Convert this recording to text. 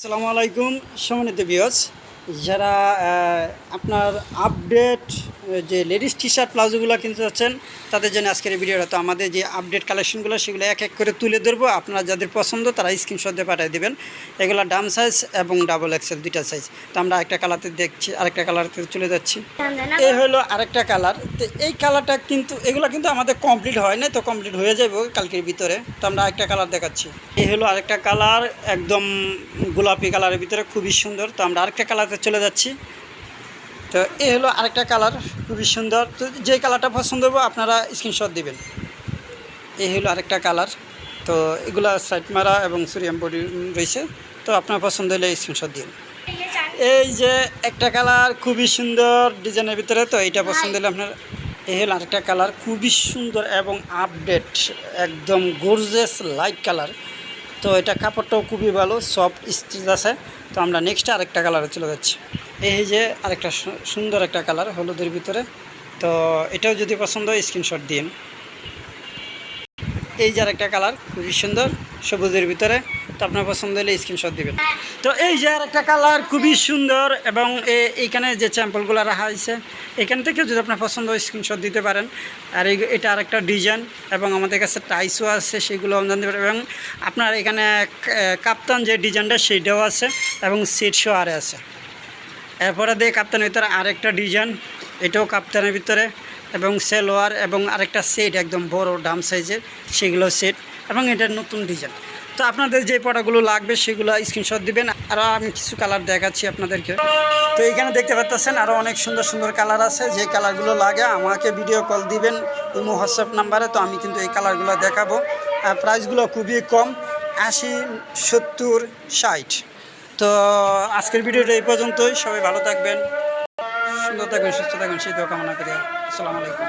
আসসালামু আলাইকুম সম্মানিত বিয়স যারা আপনার আপডেট যে লেডিস টি শার্ট প্লাজোগুলো কিনতে যাচ্ছেন তাদের জন্য আজকের এই ভিডিওটা। তো আমাদের যে আপডেট কালেকশনগুলো সেগুলো এক এক করে তুলে ধরবো। আপনারা যাদের পছন্দ তারা স্ক্রিনশট দিয়ে পাঠিয়ে দেবেন। এগুলো ডাম সাইজ এবং ডাবল এক্সেল দুইটা সাইজ তো আমরা একটা কালারতে দেখছি আরেকটা কালারতে চলে যাচ্ছি। এই হলো আরেকটা কালার তো এই কালারটা কিন্তু, এগুলো কিন্তু আমাদের কমপ্লিট হয় না তো কমপ্লিট হয়ে যাবে কালকের ভিতরে। তো আমরা একটা কালার দেখাচ্ছি। এই হলো আরেকটা কালার, একদম গোলাপি কালারের ভিতরে, খুবই সুন্দর। তো আমরা আরেকটা কালারতে চলে যাচ্ছি। তো এই হলো আরেকটা কালার, খুবই সুন্দর। তো যে কালারটা পছন্দ হবে আপনারা স্ক্রিনশট দেবেন। এই হলো আরেকটা কালার। তো এগুলা সাইড মারা এবং সুরিয়াম বডি রয়েছে। তো আপনার পছন্দ হলে স্ক্রিনশট দিন। এই যে একটা কালার খুবই সুন্দর ডিজাইনের ভিতরে তো এইটা পছন্দ হলে আপনার এই হলো আরেকটা কালার খুবই সুন্দর এবং আপডেট একদম গর্জেস লাইট কালার। তো এটা কাপড়টাও খুবই ভালো সফট স্টিচ আছে। তো আমরা নেক্সট আরেকটা কালারে চলে যাচ্ছি। এই যে আরেকটা সুন্দর একটা কালার হলুদের ভিতরে। তো এটাও যদি পছন্দ হয় স্ক্রিনশট দিন। এই যে আরেকটা কালার খুবই সুন্দর সবুজের ভিতরে। তো আপনার পছন্দ হলে স্ক্রিনশট দিবেন। তো এই যে আর একটা কালার খুবই সুন্দর এবং এইখানে যে স্যাম্পলগুলো রাখা হয়েছে, এখান থেকেও যদি আপনার পছন্দ হয় স্ক্রিনশট দিতে পারেন। আর এটা আরেকটা ডিজাইন এবং আমাদের কাছে টাইসও আছে, সেগুলো জানতে পারেন এবং আপনার এখানে কাপ্তান যে ডিজাইনটা সেইটাও আছে এবং সেট শো আরে আছে। এরপরে দিয়ে কাপ্তানের ভিতরে আরেকটা ডিজাইন এটাও কাপ্তানের ভিতরে এবং সেলোয়ার এবং আরেকটা সেট একদম বড় ডাম সাইজের সেগুলো সেট এবং এটার নতুন ডিজাইন তো আপনাদের যে পটাগুলো লাগবে সেগুলো স্ক্রিনশট দিবেন, আর আমি কিছু কালার দেখাচ্ছি আপনাদেরকে। তো এইখানে দেখতে পাচ্ছেন আরও অনেক সুন্দর সুন্দর কালার আছে, যে কালারগুলো লাগে আমাকে ভিডিও কল দিবেন ইমো হোয়াটসঅ্যাপ নাম্বারে তো আমি কিন্তু এই কালারগুলো দেখাবো। আর প্রাইসগুলো খুবই কম, আশি, সত্তর, ষাট। তো আজকের ভিডিওটা এই পর্যন্তই, সবাই ভালো থাকবেন, সুন্দর থাকবেন, সুস্থ থাকবেন, সেই তো কামনা করি। আসসালামু আলাইকুম।